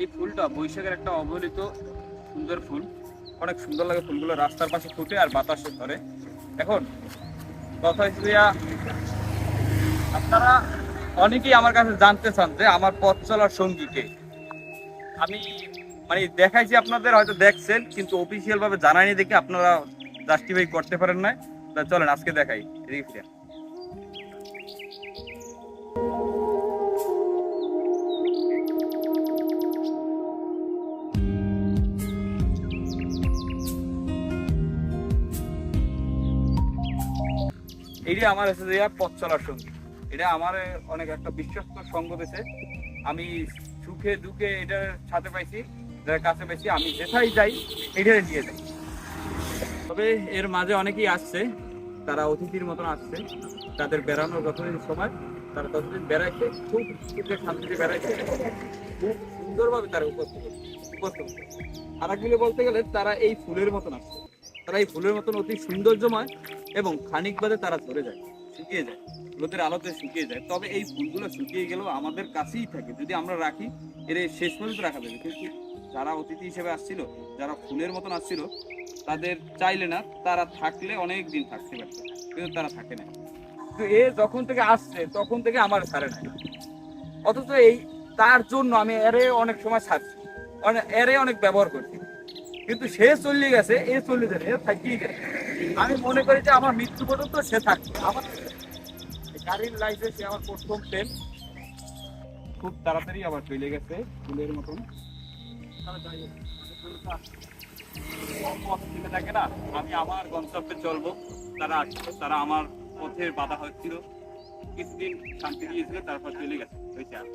এই ফুলটা বৈশাখের একটা অবহেলিত সুন্দর ফুল। অনেক সুন্দর লাগে ফুলগুলো রাস্তার পাশে ফুটে আর বাতাসে ধরে। এখন কথা হচ্ছে আপনারা অনেকেই আমার কাছে জানতে চান যে আমার পথ চলার সঙ্গী কে। আমি মানে দেখাইছি আপনাদের, হয়তো দেখছেন, কিন্তু অফিসিয়াল ভাবে জানাইনি দেখে আপনারা জাস্টিফাই করতে পারেন না চলেন, আজকে দেখাই। ফিরে। এইটা আমার হচ্ছে যে পথ চলার সঙ্গী। এটা আমার অনেক একটা বিশ্বস্ত সঙ্গ দিয়েছে আমি সুখে দুঃখে এটার সাথে পাইছি, যার কাছে পাইছি, আমি যেথায় যাই, এটারে নিয়ে যাই। তবে এর মাঝে অনেকেই আসছে, তারা অতিথির মতন আসছে। তাদের বেড়ানোর যতদিন সময়, তারা ততদিন বেড়াইছে, খুব সুখে শান্তিতে বেড়াইছে। খুব সুন্দরভাবে তারা উপস্থিত উপস্থিত আর বলতে গেলে তারা এই ফুলের মতন আসছে। তারা এই ফুলের মতন অতি সৌন্দর্যময় এবং খানিক বাদে তারা ঝরে যায়, শুকিয়ে যায় রোদের আলোতে শুকিয়ে যায়। তবে এই ফুলগুলো শুকিয়ে গেলেও আমাদের কাছেই থাকে। যদি আমরা রাখি, এর শেষ পর্যন্ত রাখা যাবে। কিন্তু যারা অতিথি হিসেবে আসছিল, যারা ফুলের মতন আসছিল, তাদের চাইলে না, তারা থাকলে অনেক দিন থাকতে পারত, কিন্তু তারা থাকে না। তো এ যখন থেকে আসছে, তখন থেকে আমার ছাড়ে না অথচ এই তার জন্য আমি এরে অনেক সময় ছাড়ছি। অনে- এরে অনেক ব্যবহার করছি। কিন্তু সে চলে গেছে, এ চলে যাবে থাকিয়ে গেছে আমি মনে করি যে আমার মৃত্যু পর্যন্ত সে থাকবে। আমার গাড়ির লাইফে সে আমার প্রথম প্রেম। খুব তাড়াতাড়ি আবার চলে গেছে, ফুলের মতন। থাকে না, আমি আমার গন্তব্যে চলবো। তারা আসছিল তারা আমার পথের বাধা হচ্ছিল। কিছুদিন শান্তি দিয়েছিল, তারপর চলে গেছে, হয়েছে আর